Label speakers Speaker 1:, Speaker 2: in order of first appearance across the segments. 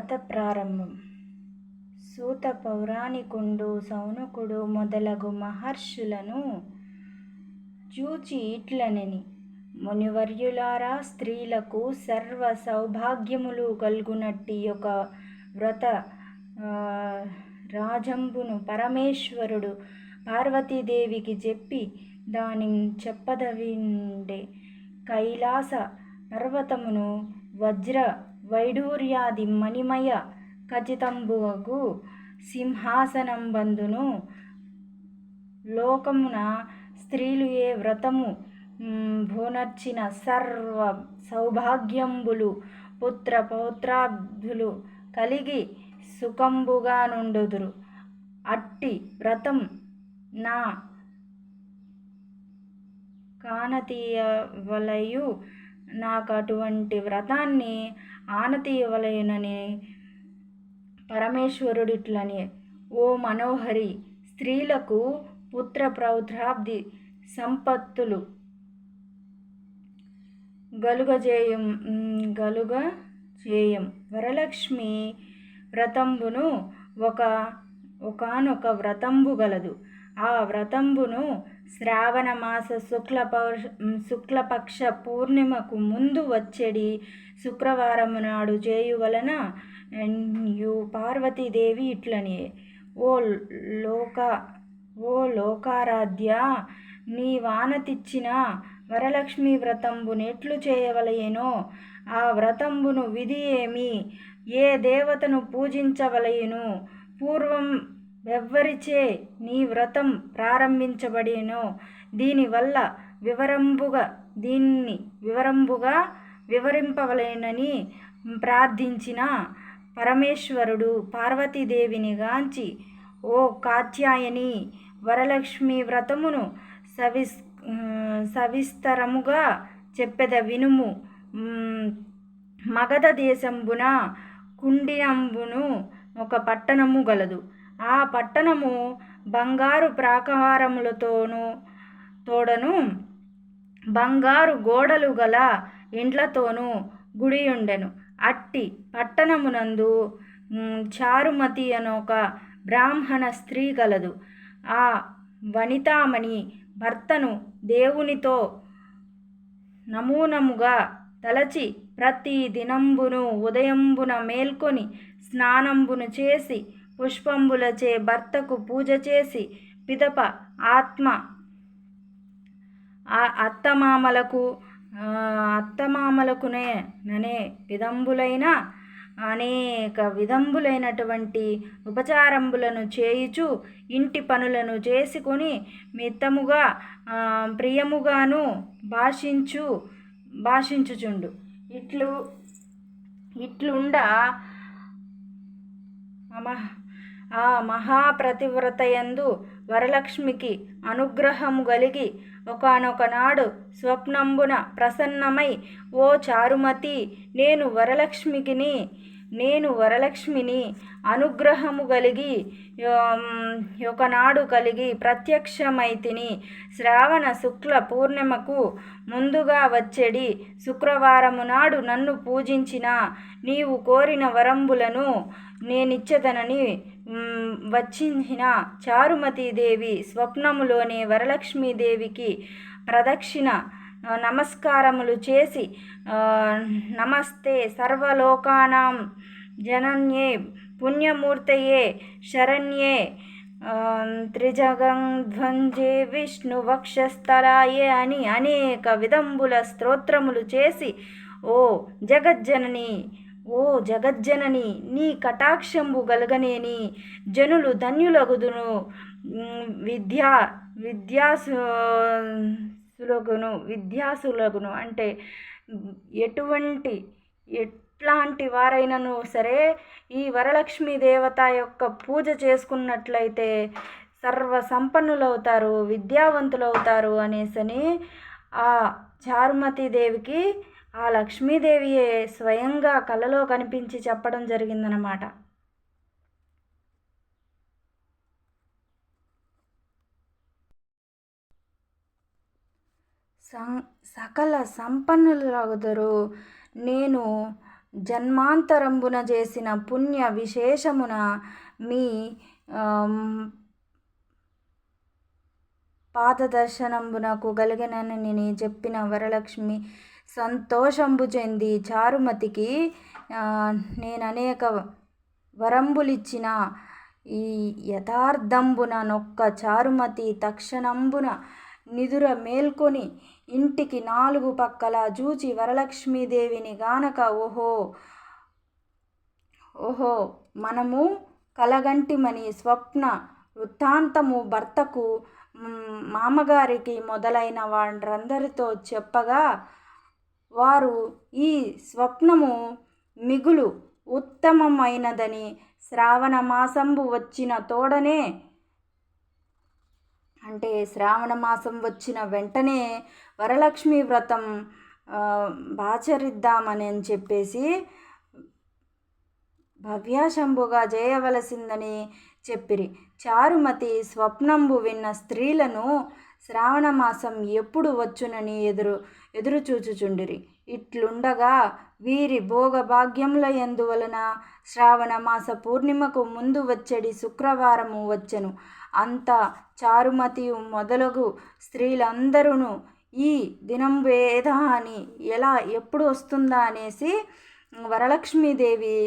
Speaker 1: కథ ప్రారంభం. సూత పౌరాణికుండు సౌనకుడు మొదలగు మహర్షులను చూచి ఇట్లనని మునివర్యులారా స్త్రీలకు సర్వ సౌభాగ్యములు కల్గునట్టి ఒక వ్రత రాజంబును పరమేశ్వరుడు పార్వతీదేవికి చెప్పి దాని చెప్పదవిండే కైలాస పర్వతమును వజ్ర వైడూర్యాది మణిమయ ఖచితంబుగు సింహాసనంబందును లోకమున స్త్రీలు ఏ వ్రతము భూనర్చిన సర్వ సౌభాగ్యంబులు పుత్ర పౌత్రాబ్ధులు కలిగి సుఖంబుగా నుండుదురు. అట్టి వ్రతం నా కానతీయవలయు నాకు అటువంటి వ్రతాన్ని ఆనతి ఇవ్వలేనని పరమేశ్వరుడిట్లని ఓ మనోహరి స్త్రీలకు పుత్ర ప్రౌద్రాబ్ది సంపత్తులు గలుగజేయం గలుగ చేయం వరలక్ష్మి వ్రతంబును ఒక ఒకనొక వ్రతంబు గలదు. ఆ వ్రతంబును శ్రావణమాస శుక్ల పౌష శుక్లపక్ష పూర్ణిమకు ముందు వచ్చేడి. శుక్రవారం నాడు చేయు వలన యు పార్వతీదేవి ఇట్లని ఓ లోక ఓ లోకారాధ్య నీ వానతిచ్చిన వరలక్ష్మి వ్రతంబును ఎట్లు చేయవలయెనో? ఆ వ్రతంబును విధి ఏమి? ఏ దేవతను పూజించవలయను? పూర్వం ఎవ్వరిచే నీ వ్రతం ప్రారంభించబడినో దీనివల్ల వివరంబుగా దీన్ని వివరంబుగా వివరింపవలేనని ప్రార్థించిన పరమేశ్వరుడు పార్వతీదేవిని గాంచి ఓ కాత్యాయని వరలక్ష్మి వ్రతమును సవిస్ సవిస్తరముగా చెప్పెద వినుము. మగధ దేశంబున కుండినంబును ఒక పట్టణము గలదు. ఆ పట్టణము బంగారు ప్రాకారములతోనూ తోడను. బంగారు గోడలు గల ఇండ్లతోనూ గుడియుండెను. అట్టి పట్టణమునందు చారుమతి అనొక బ్రాహ్మణ స్త్రీ గలదు. ఆ వనితామణి భర్తను దేవునితో నమూనముగా తలచి ప్రతి దినంబును ఉదయంబున మేల్కొని స్నానంబును చేసి పుష్పంబులచే భర్తకు పూజ చేసి పిదప ఆత్మ అత్తమామలకు అత్తమామలకునే ననే విధంబులైన అనేక విధంబులైనటువంటి ఉపచారంబులను చేయుచు ఇంటి పనులను చేసుకొని మిత్తముగా ప్రియముగాను భాషించు భాషించుచుండు. ఇట్లు ఇట్లుండ ఆ మహాప్రతివ్రతయందు వరలక్ష్మికి అనుగ్రహము కలిగి ఒకనొకనాడు స్వప్నంబున ప్రసన్నమై ఓ చారుమతి నేను వరలక్ష్మికిని నేను వరలక్ష్మిని అనుగ్రహము కలిగి ఒకనాడు కలిగి ప్రత్యక్షమైతిని శ్రావణ శుక్ల పూర్ణిమకు ముందుగా వచ్చేడి శుక్రవారము నాడు నన్ను పూజించిన నీవు కోరిన వరంబులను నేనిచ్చదనని వచ్చిన చారుమతీదేవి స్వప్నములోనే వరలక్ష్మీదేవికి ప్రదక్షిణ నమస్కారములు చేసి నమస్తే సర్వలోకానాం జనన్యే పుణ్యమూర్తయే శరణ్యే త్రిజగంధ్వంజే విష్ణు వక్షస్థలాయే అని అనేక విధంబుల స్తోత్రములు చేసి ఓ జగజ్జనని ఓ జగజ్జనని నీ కటాక్షంబు గలగనేని జనులు ధన్యులగుదును. విద్యా విద్యాసులగును విద్యాసులగును అంటే ఎటువంటి ఎట్లాంటి వారైనను సరే ఈ వరలక్ష్మీ దేవత యొక్క పూజ చేసుకున్నట్లయితే సర్వ సంపన్నులవుతారు విద్యావంతులవుతారు అనేసని ఆ చారుమతి దేవికి ఆ లక్ష్మీదేవియే స్వయంగా కలలో కనిపించి చెప్పడం జరిగిందనమాట సం సకల సంపన్నులగుదరు నేను జన్మాంతరంబున చేసిన పుణ్య విశేషమున మీ పాదదర్శనంబునకు కలిగినని చెప్పిన వరలక్ష్మి సంతోషంబు చెంది చారుమతికి నేను అనేక వరంబులిచ్చిన ఈ యథార్థంబున నొక్క చారుమతి తక్షణంబున నిదుర మేల్కొని ఇంటికి నాలుగు పక్కల చూచి వరలక్ష్మీదేవిని గానక ఓహో ఓహో మనము కలగంటిమని స్వప్న వృత్తాంతము భర్తకు మామగారికి మొదలైన వాళ్ళందరితో చెప్పగా వారు ఈ స్వప్నము మిగులు ఉత్తమమైనదని శ్రావణ మాసంబు వచ్చిన తోడనే అంటే శ్రావణ మాసం వచ్చిన వెంటనే వరలక్ష్మి వ్రతం ఆచరిద్దామని అని చెప్పేసి భవ్యాశంభుగా చేయవలసిందని చెప్పిరి. చారుమతి స్వప్నంబు విన్న స్త్రీలను శ్రావణమాసం ఎప్పుడు వచ్చునని ఎదురు ఎదురు చూచుచుండిరి. ఇట్లుండగా వీరి భోగభాగ్యముల ఎందువలన శ్రావణ మాస పూర్ణిమకు ముందు వచ్చేడి శుక్రవారము వచ్చెను. అంత చారుమతి మొదలగు స్త్రీలందరూ ఈ దినం వేద అని ఎలా ఎప్పుడు వస్తుందా అనేసి వరలక్ష్మీదేవి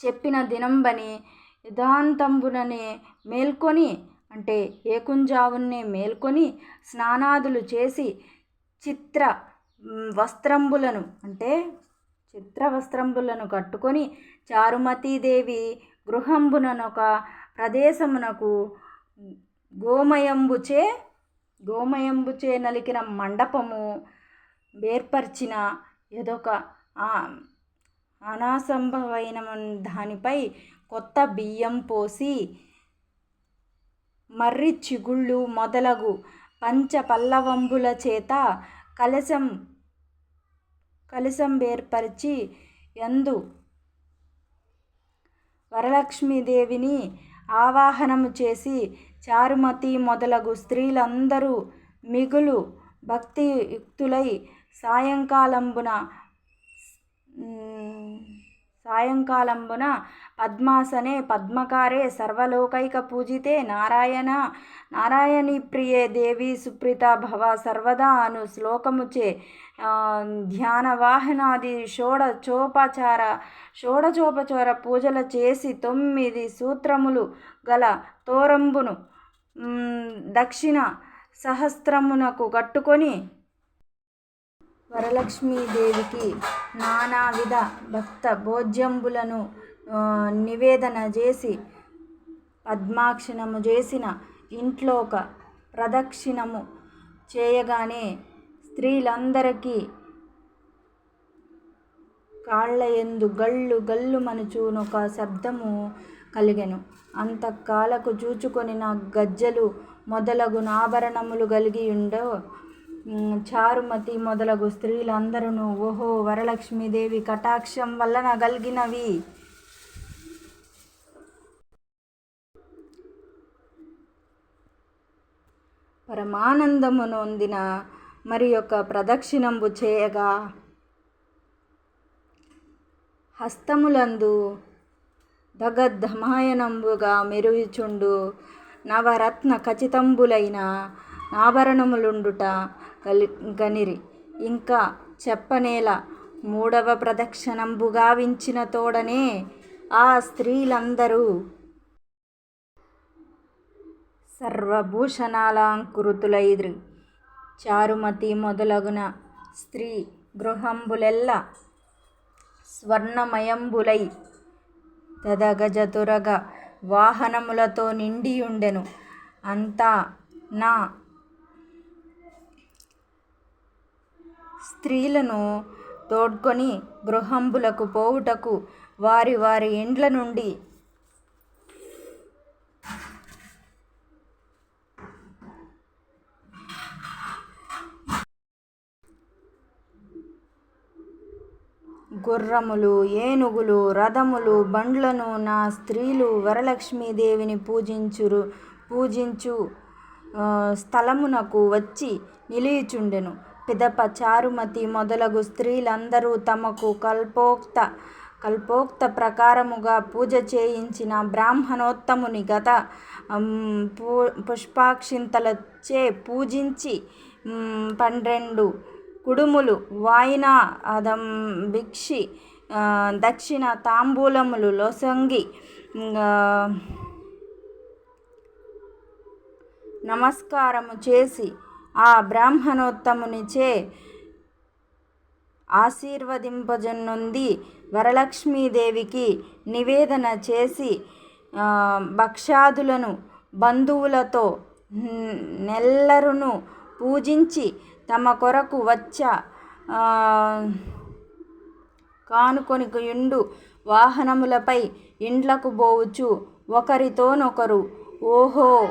Speaker 1: చెప్పిన దినంబని యథాంతంబుననే మేల్కొని అంటే ఏకుంజావున్నే మేల్కొని స్నానాదులు చేసి చిత్ర వస్త్రంబులను అంటే చిత్ర వస్త్రంబులను కట్టుకొని చారుమతీదేవి గృహంబుననొక ప్రదేశమునకు గోమయంబుచే గోమయంబుచే నలికిన మండపము ఏర్పరిచిన ఏదొక అనాసంభవైన దానిపై కొత్త బియ్యం పోసి మర్రి చిగుళ్ళు మొదలగు పంచ పల్లవంబుల చేత కలశం కలశం ఏర్పరిచి ఎందు వరలక్ష్మీదేవిని ఆవాహనము చేసి చారుమతి మొదలగు స్త్రీలందరూ మిగులు భక్తియుక్తులై సాయంకాలంబున సాయంకాలంబున పద్మాసనే పద్మకారే సర్వలోకైక పూజితే నారాయణ. నారాయణి ప్రియే దేవి సుప్రీత భవ సర్వదా అను శ్లోకముచే ధ్యానవాహనాది షోడచోపచార షోడచోపచార పూజలు చేసి తొమ్మిది సూత్రములు గల తోరంబును దక్షిణ సహస్రమునకు కట్టుకొని వరలక్ష్మీదేవికి నానావిధ భక్త భోజ్యంబులను నివేదన చేసి పద్మాక్షణము చేసిన ఇంట్లో ఒక ప్రదక్షిణము చేయగానే స్త్రీలందరికీ కాళ్ళ ఎందు గళ్ళు గల్లు మనుచూనొక శబ్దము కలిగెను. అంతకాలకు చూచుకొని నా గజ్జలు మొదలగు ఆభరణములు కలిగి ఉండో చారుమతి మొదలగు స్త్రీలందరూ ఓహో వరలక్ష్మీదేవి కటాక్షం వలన కలిగినవి పరమానందము నొందిన మరి యొక్క ప్రదక్షిణంబు చేయగా హస్తములందు దగద్ధమాయనంబుగా మెరుగుచుండు నవరత్న ఖచ్చితంబులైన ఆభరణములుండుట కలి గనిరి. ఇంకా చెప్పనేల మూడవ ప్రదక్షిణంబు గావించిన తోడనే ఆ స్త్రీలందరూ సర్వభూషణాలంకృతులైద్రి. చారుమతి మొదలగున స్త్రీ గృహంబులెల్ల స్వర్ణమయంబులై తదగజతురగ వాహనములతో నిండియుండెను. అంతా నా స్త్రీలను తోడ్కొని గృహంబులకు పోవుటకు వారి వారి ఇండ్ల నుండి గుర్రములు ఏనుగులు రథములు బండ్లను నా స్త్రీలు వరలక్ష్మీదేవిని పూజించురు పూజించు స్థలమునకు వచ్చి నిలియుచుండెను. పిదప చారుమతి మొదలగు స్త్రీలందరూ తమకు కల్పోక్త కల్పోక్త ప్రకారముగా పూజ చేయించిన బ్రాహ్మణోత్తముని గత పుష్పాక్షింతలచే పూజించి పన్నెండు కుడుములు వాయిన అదం భిక్షి దక్షిణ తాంబూలములు లొసంగి నమస్కారము చేసి ఆ బ్రాహ్మణోత్తమునిచే ఆశీర్వదింపజనుంది వరలక్ష్మీదేవికి నివేదన చేసి భక్షాదులను బంధువులతో నెల్లరును పూజించి తమ కొరకు వచ్చ కానుకొనియుండు వాహనములపై ఇండ్లకు బోవుచు. ఒకరితోనొకరు ఓహో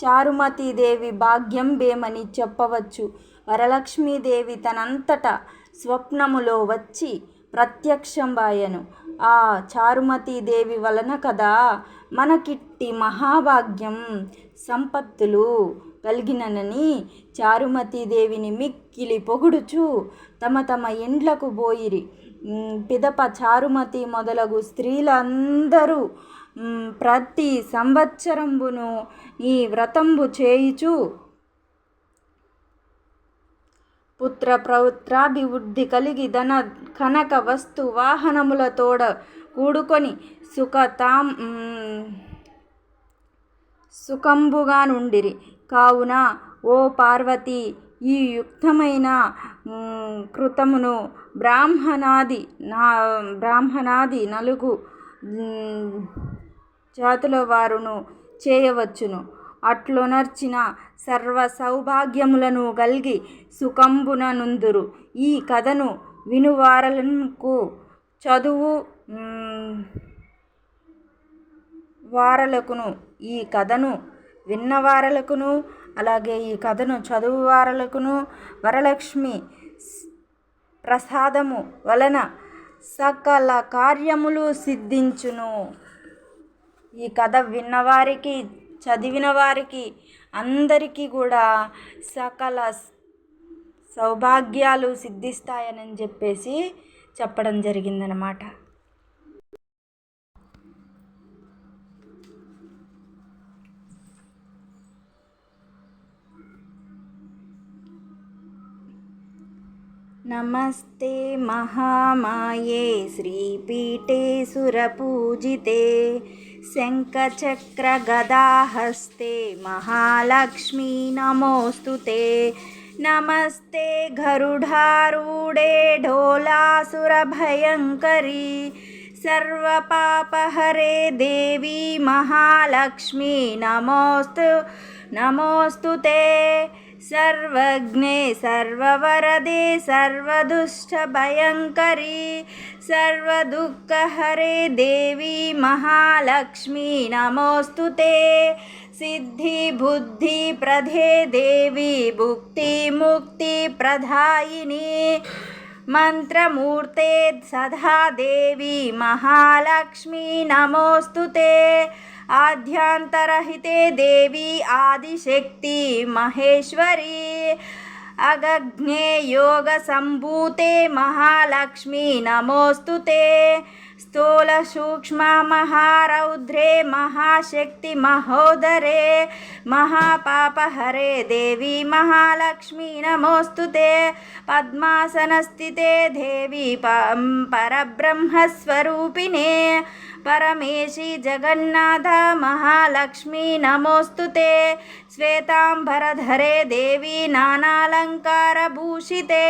Speaker 1: చారుమతీదేవి భాగ్యం బేమని చెప్పవచ్చు. వరలక్ష్మీదేవి తనంతట స్వప్నములో వచ్చి ప్రత్యక్షంబాయను. ఆ చారుమతీదేవి వలన కదా మనకిట్టి మహాభాగ్యం సంపత్తులు కలిగిననని చారుమతీదేవిని మిక్కిలి పొగుడుచు తమ తమ ఇండ్లకు పోయిరి పిదప చారుమతి మొదలగు స్త్రీలందరూ ప్రతి సంవత్సరంబును ఈ వ్రతంబు చేయుచు. పుత్ర ప్రవుత్రాభివృద్ధి కలిగి ధన కనక వస్తు వాహనములతోడ కూడుకొని సుఖతాం సుఖంబుగా నుండిరి కావున ఓ పార్వతి ఈ యుక్తమైన కృతమును బ్రాహ్మణాది నా బ్రాహ్మణాది నలుగు జాతుల వారును చేయవచ్చును. అట్లొనర్చిన సర్వ సౌభాగ్యములను గల్గి సుఖంబున నుందురు ఈ కథను వినువారలకు చదువు వారలకును ఈ కథను విన్నవారలకును అలాగే ఈ కథను చదువువారలకును వరలక్ష్మి ప్రసాదము వలన సకల కార్యములు సిద్ధించును. ఈ కథ విన్నవారికి చదివిన వారికి అందరికీ కూడా సకల సౌభాగ్యాలు సిద్ధిస్తాయని చెప్పేసి చెప్పడం జరిగిందనమాట नमस्ते महामाये श्रीपीठे सुरपूजिते शङ्खचक्रगदाहस्ते महालक्ष्मी नमोऽस्तु ते। नमस्ते गरुडारूढे ढोलासुरभयङ्करी सर्वपापहरे देवी महालक्ष्मी नमोऽस्तु नमोऽस्तु ते सर्वज्ञे सर्ववरदे सर्वदुष्टभयङ्करी सर्वदुःखहरे देवी महालक्ष्मी नमोऽस्तु ते सिद्धिबुद्धिप्रदे देवी भुक्तिमुक्तिप्रदायिनी मन्त्रमूर्ते सदा देवी महालक्ष्मी नमोऽस्तु ते आद्यांतरहिते देवी आदिशक्ति महेश्वरी अगग्ने योगसम्भूते महालक्ष्मी नमोऽस्तु ते। स्थूलसूक्ष्ममहारौद्रे महाशक्तिमहोदरे महापापहरे देवी महालक्ष्मी नमोऽस्तु ते पद्मासनस्थिते देवी परब्रह्मस्वरूपिणे परमेशि जगन्नाथ महालक्ष्मी नमोऽस्तु ते श्वेताम्बरधरे देवी नानालङ्कारभूषिते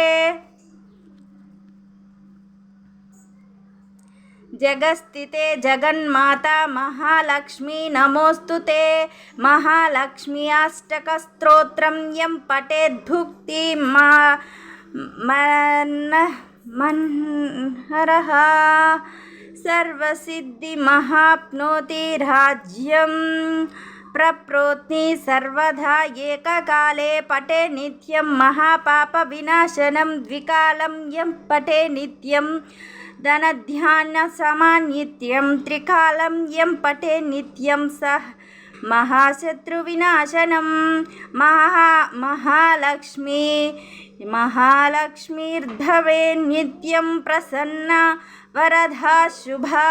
Speaker 1: जगस्थिते जगन्माता महालक्ष्मी नमोऽस्तु ते महालक्ष्मी अष्टकस्तोत्रं यं पठेद्भुक्ति मा मन्हरः सर्वसिद्धिमहाप्नोति राज्यं प्रप्रोत्नि सर्वदा एककाले पटे नित्यं महापापविनाशनं द्विकालं यं पटे नित्यं धनध्यानसमान्नित्यं त्रिकालं यं पटे नित्यं सः महाशत्रुविनाशनं महा महालक्ष्मी महालक्ष्मीर्भवे नित्यं प्रसन्ना वरदा शुभा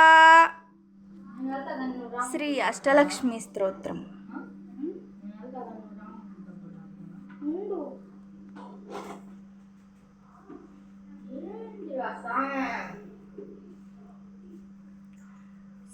Speaker 1: శ్రీ అష్టలక్ష్మి స్తోత్రం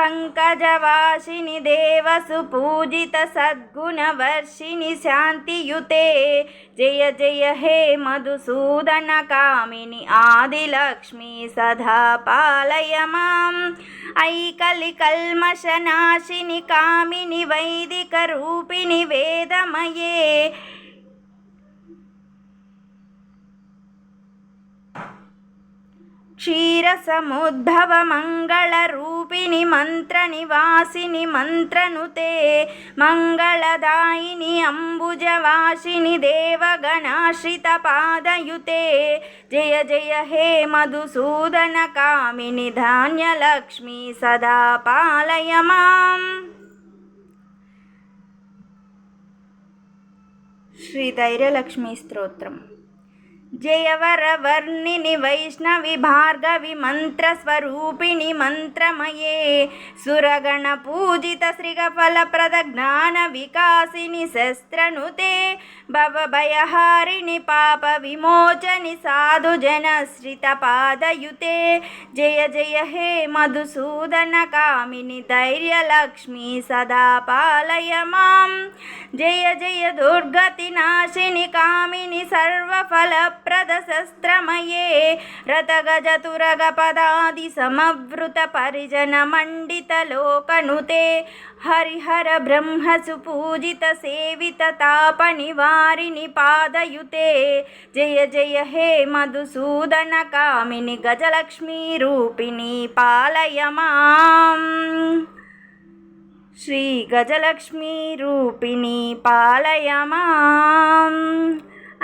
Speaker 1: మునిగణవందిత మోక్ష ప్రధాయిని మంజుల భాషిని వేదనుతే పంకజవాసిని దేవసు పూజిత సద్గుణవర్షిణి శాంతియుతే జయ జయ హే మధుసూదన కామిని ఆదిలక్ష్మి సదా పాలయ మాం ఐకలి కల్మషనాశిని కామిని వైదిక రూపిణి వేదమయే క్షీరసముద్భవ మంగళరూపిణి మంత్రనివాసిని మంత్రనుతే మంగళదాయిని అంబుజవాసిని దేవగణాశ్రిత పాదయుతే. జయ జయ హే మధుసూదన కామిని ధాన్యలక్ష్మి సదా పాలయ మాం. శ్రీ ధైర్యలక్ష్మి స్తోత్రం జయవరవర్ణిని వైష్ణవి భార్గవి మంత్రస్వరూపిణి మంత్రమయే సురగణ పూజిత శ్రీగఫలప్రద శస్త్రమయే పదాది సమవృత పరిజన మండిత లోకనుతే హరిహర బ్రహ్మ సుపూజిత సేవిత తాప నివారిని పాదయుతే జయ జయ హే మధుసూదన కామిని గజలక్ష్మీ రూపిణి పాలయ మాం శ్రీ గజలక్ష్మీ రూపిణి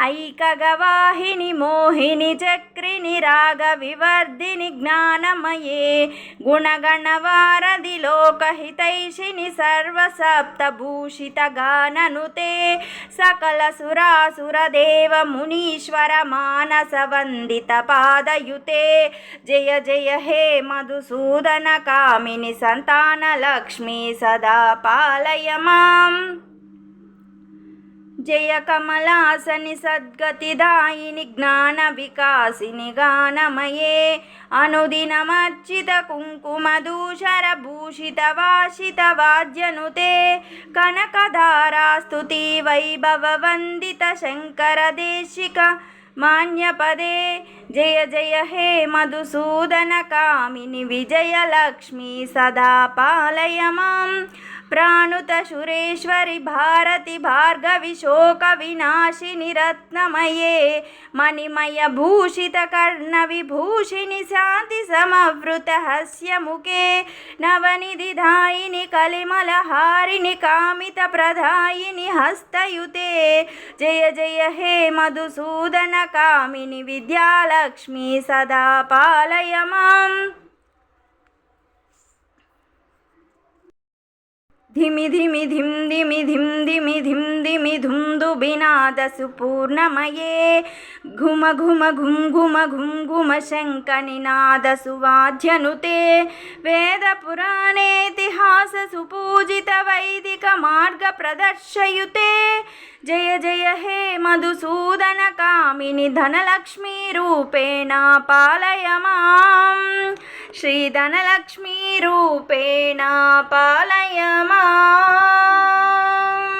Speaker 1: ఐకగవాహిని మోహిని చక్రిని రాగ వివర్ధిని జ్ఞానమయే గుణగణవారధి లోకహితైషిని సర్వసప్తభూషిత గాననుతే సకల సురాసురదేవ మునీశ్వర మానస వందిత పాదయుతే. జయ జయ హే మధుసూదన కామిని సంతాన లక్ష్మి సదా పాలయ మాం. జయ కమలాసని సద్గతిదాయిని జ్ఞాన వికాసిని గానమయే. అనుదినమర్చిత కుంకుమదూషర భూషిత వాషిత వాద్యనుతే. కనకధారాస్తుతి వైభవ వందిత శంకర దేశిక మాన్యపదే. జయ జయ హే మధుసూదన కామిని విజయలక్ష్మి సదా పాలయ మాం प्राणुत सुरेश्वरि भारति भार्गवि शोकविनाशिनि रत्नमये मणिमयभूषितकर्णविभूषिणि शान्तिसमवृतहस्य मुखे नवनिधिधायिनि कलिमलहारिणि कामितप्रधायिनि हस्तयुते, जय जय हे मधुसूदन मधुसूदनकामिनि विद्यालक्ष्मी सदा पालय माम्। ధిమి ధిమి ధిం ధిమి ధిం ధిమి ధిం ధిమి ధుం దుబినాదసు పూర్ణమయే ఘుమ ఘుమ ఘుం ఘుమ ఘుం ఘుమ శంక నినాదసు వాద్యనుతే వేద పురాణేతిహాస సుపూజిత వైదిక మార్గ ప్రదర్శయుతే జయ జయ హే మధుసూదన కామిని ధనలక్ష్మీ రూపేణ పాలయ మాం శ్రీ ధనలక్ష్మీ రూపేణ పాలయ మాం